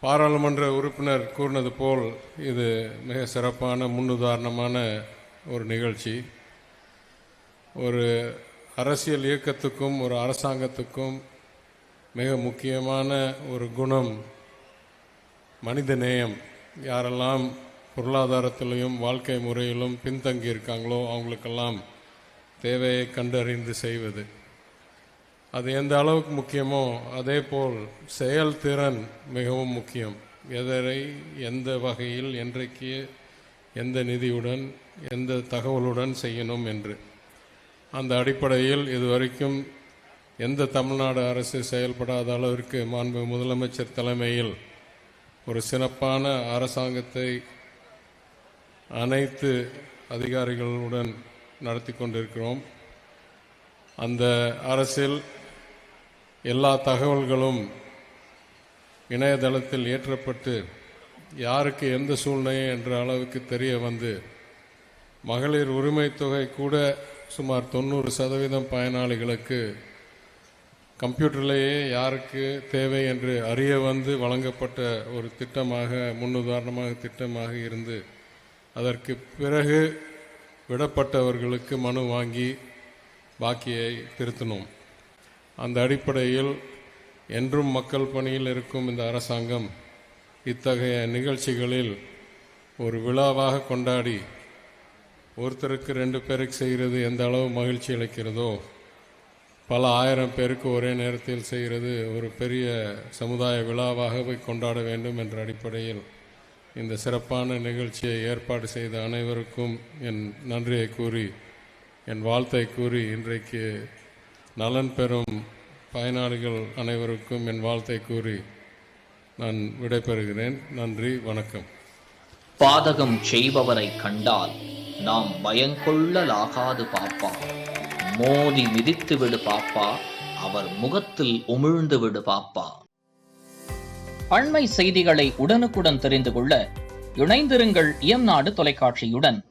பாராளுமன்ற உறுப்பினர் கூறினது போல் இது மிக சிறப்பான முன்னுதாரணமான ஒரு நிகழ்ச்சி. ஒரு அரசியல் இயக்கத்துக்கும் ஒரு அரசாங்கத்துக்கும் மிக முக்கியமான ஒரு குணம் மனித நேயம். யாரெல்லாம் பொருளாதாரத்திலையும் வாழ்க்கை முறையிலும் பின்தங்கி இருக்காங்களோ அவங்களுக்கெல்லாம் தேவையை கண்டறிந்து செய்வது. அது எந்த அளவுக்கு முக்கியமோ அதே போல் செயல்திறன் மிகவும் முக்கியம். எதரை எந்த வகையில் என்றைக்கு எந்த நிதியுடன் எந்த தகவலுடன் செய்யணும் என்று. அந்த அடிப்படையில் இதுவரைக்கும் எந்த தமிழ்நாடு அரசு செயல்படாத அளவிற்கு மாண்பு முதலமைச்சர் தலைமையில் ஒரு சிறப்பான அரசாங்கத்தை அனைத்து அதிகாரிகளுடன் நடத்தி கொண்டிருக்கிறோம். அந்த அரசில் எல்லா தகவல்களும் இணையதளத்தில் ஏற்றப்பட்டு யாருக்கு எந்த சூழ்நிலை என்ற அளவுக்கு தெரிய வந்து மகளிர் உரிமை தொகை கூட சுமார் தொண்ணூறு சதவீதம் பயனாளிகளுக்கு கம்ப்யூட்டர்லேயே யாருக்கு தேவை என்று அறிய வந்து வழங்கப்பட்ட ஒரு திட்டமாக முன்னுதாரணமாக திட்டமாக இருந்து அதற்கு பிறகு விடப்பட்டவர்களுக்கு மனு வாங்கி பாக்கியை திருத்தினோம் அந்த அடிப்படையில் என்றும் மக்கள் பணியில் இருக்கும் இந்த அரசாங்கம் இத்தகைய நிகழ்ச்சிகளில் ஒரு விழாவாக கொண்டாடி ஒருத்தருக்கு ரெண்டு பேருக்கு செய்கிறது எந்த அளவு மகிழ்ச்சி அளிக்கிறதோ பல ஆயிரம் பேருக்கு ஒரே நேரத்தில் செய்கிறது ஒரு பெரிய சமுதாய விழாவாகவே கொண்டாட வேண்டும் என்ற அடிப்படையில் இந்த சிறப்பான நிகழ்ச்சியை ஏற்பாடு செய்த அனைவருக்கும் என் நன்றியை கூறி என் வாழ்த்தை கூறி இன்றைக்கு நலன் பெறும் பயனாளிகள் அனைவருக்கும் என் வாழ்த்தை கூறி நான் விடைபெறுகிறேன். நன்றி வணக்கம். பாதகம் செய்பவரை கண்டால் நாம் பயங்கொள்ளலாகாது பாப்பா. மோதி மிதித்து விடு பாப்பா அவர் முகத்தில் உமிழ்ந்து விடு பாப்பா. அண்மை செய்திகளை உடனுக்குடன் தெரிந்து கொள்ள இணைந்திருங்கள் இயம்நாடு தொலைக்காட்சியுடன்.